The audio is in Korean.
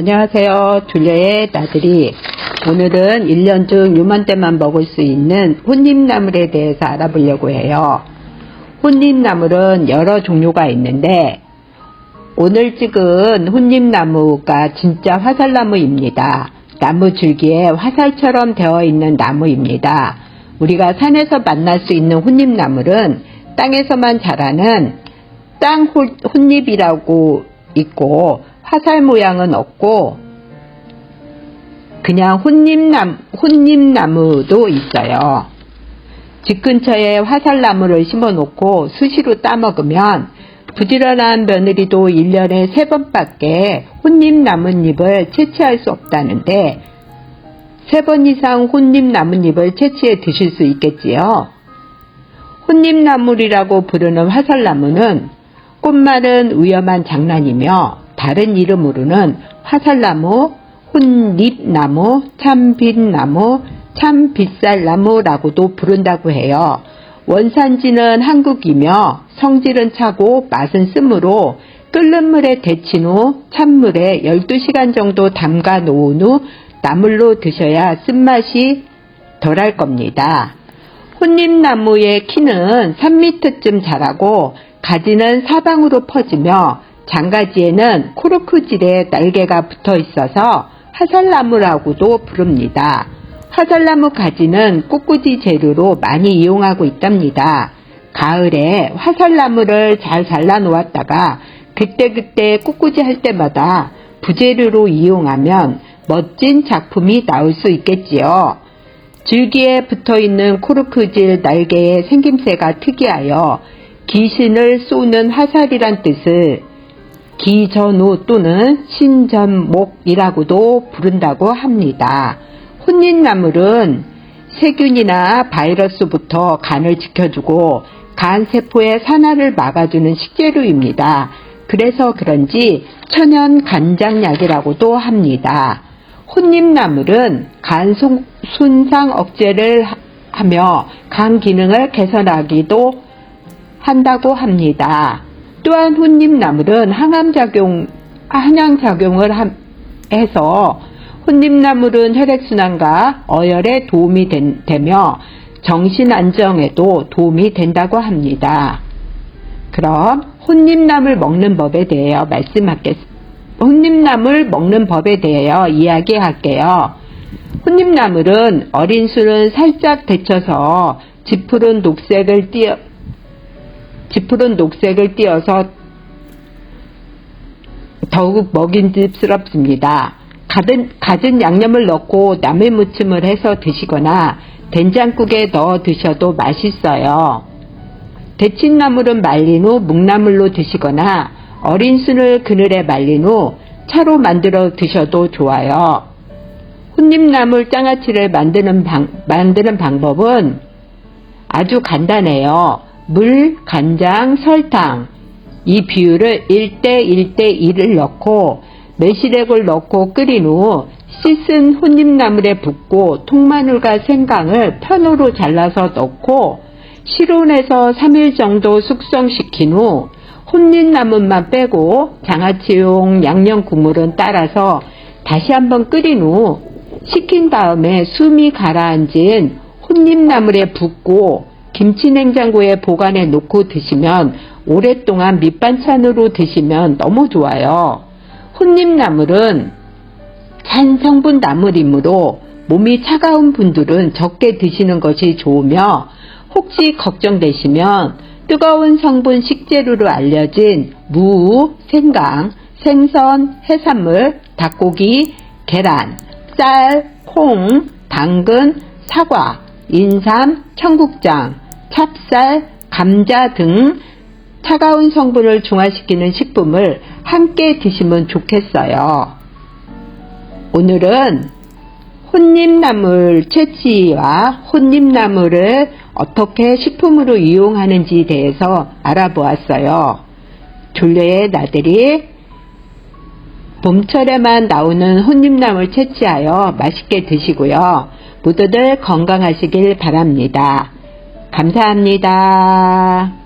안녕하세요. 둘레의 나들이. 오늘은 1년 중 요맘때만 먹을 수 있는 혼잎나물에 대해서 알아보려고 해요. 혼잎나물은 여러 종류가 있는데 오늘 찍은 혼잎나무가 진짜 화살나무입니다. 나무 줄기에 화살처럼 되어 있는 나무입니다. 우리가 산에서 만날 수 있는 혼잎나물은 땅에서만 자라는 땅 혼- 혼잎이라고 있고 화살 모양은 없고 그냥 혼잎남, 혼잎나무도 있어요. 집 근처에 화살나무를 심어 놓고 수시로 따먹으면 부지런한 며느리도 1년에 3번밖에 혼잎나뭇잎을 채취할 수 없다는데 3번 이상 혼잎나뭇잎을 채취해 드실 수 있겠지요. 혼잎나물이라고 부르는 화살나무는 꽃말은 위험한 장난이며 다른 이름으로는 화살나무, 혼잎나무, 참빛나무, 참빗살나무라고도 부른다고 해요. 원산지는 한국이며 성질은 차고 맛은 쓰므로 끓는 물에 데친 후 찬물에 12시간 정도 담가 놓은 후 나물로 드셔야 쓴맛이 덜할 겁니다. 혼잎나무의 키는 3m쯤 자라고 가지는 사방으로 퍼지며 장가지에는 코르크질의 날개가 붙어 있어서 화살나무라고도 부릅니다. 화살나무 가지는 꽃꽂이 재료로 많이 이용하고 있답니다. 가을에 화살나무를 잘 잘라 놓았다가 그때그때 꽃꽂이 할 때마다 부재료로 이용하면 멋진 작품이 나올 수 있겠지요. 줄기에 붙어 있는 코르크질 날개의 생김새가 특이하여 귀신을 쏘는 화살이란 뜻을 기전우 또는 신전목이라고도 부른다고 합니다. 혼잎나물은 세균이나 바이러스부터 간을 지켜주고 간 세포의 산화를 막아주는 식재료입니다. 그래서 그런지 천연 간장약이라고도 합니다. 혼잎나물은 간 송- 손상 억제를 하- 하며 간 기능을 개선하기도 한다고 합니다. 또한 혼잎나물은 항암작용, 한양작용을 함- 해서 혼잎나물은 혈액순환과 어혈에 도움이 된- 되며 정신 안정에도 도움이 된다고 합니다. 그럼 혼잎나물 먹는 법에 대하여 말씀하겠습니다. 혼잎나물 먹는 법에 대하여 이야기할게요. 혼잎나물은 어린 술은 살짝 데쳐서 짚푸른 녹색을 띄어 짚푸른 녹색을 띄어서 더욱 먹인집스럽습니다. 가든, 갖은 양념을 넣고 나물 무침을 해서 드시거나 된장국에 넣어 드셔도 맛있어요. 데친 나물은 말린 후 묵나물로 드시거나 어린 순을 그늘에 말린 후 차로 만들어 드셔도 좋아요. 혼잎나물 장아찌를 만드는 방, 만드는 방법은 아주 간단해요. 물, 간장, 설탕. 이 비율을 1대 1대 1을 넣고 매실액을 넣고 끓인 후 씻은 혼잎나물에 붓고 통마늘과 생강을 편으로 잘라서 넣고 실온에서 3일 정도 숙성시킨 후 혼잎나물만 빼고 장아찌용 양념 국물은 따라서 다시 한번 끓인 후 식힌 다음에 숨이 가라앉은 혼잎나물에 붓고 김치 냉장고에 보관해 놓고 드시면 오랫동안 밑반찬으로 드시면 너무 좋아요. 혼잎나물은 찬 성분 나물이므로 몸이 차가운 분들은 적게 드시는 것이 좋으며 혹시 걱정되시면 뜨거운 성분 식재료로 알려진 무, 생강, 생선, 해산물, 닭고기, 계란, 쌀, 콩, 당근, 사과, 인삼, 청국장, 찹쌀, 감자 등 차가운 성분을 중화시키는 식품을 함께 드시면 좋겠어요. 오늘은 혼잎나물 채취와 혼잎나물을 어떻게 식품으로 이용하는지에 대해서 알아보았어요. 둘레의 나들이 봄철에만 나오는 혼잎나물 채취하여 맛있게 드시고요. 모두들 건강하시길 바랍니다. 감사합니다.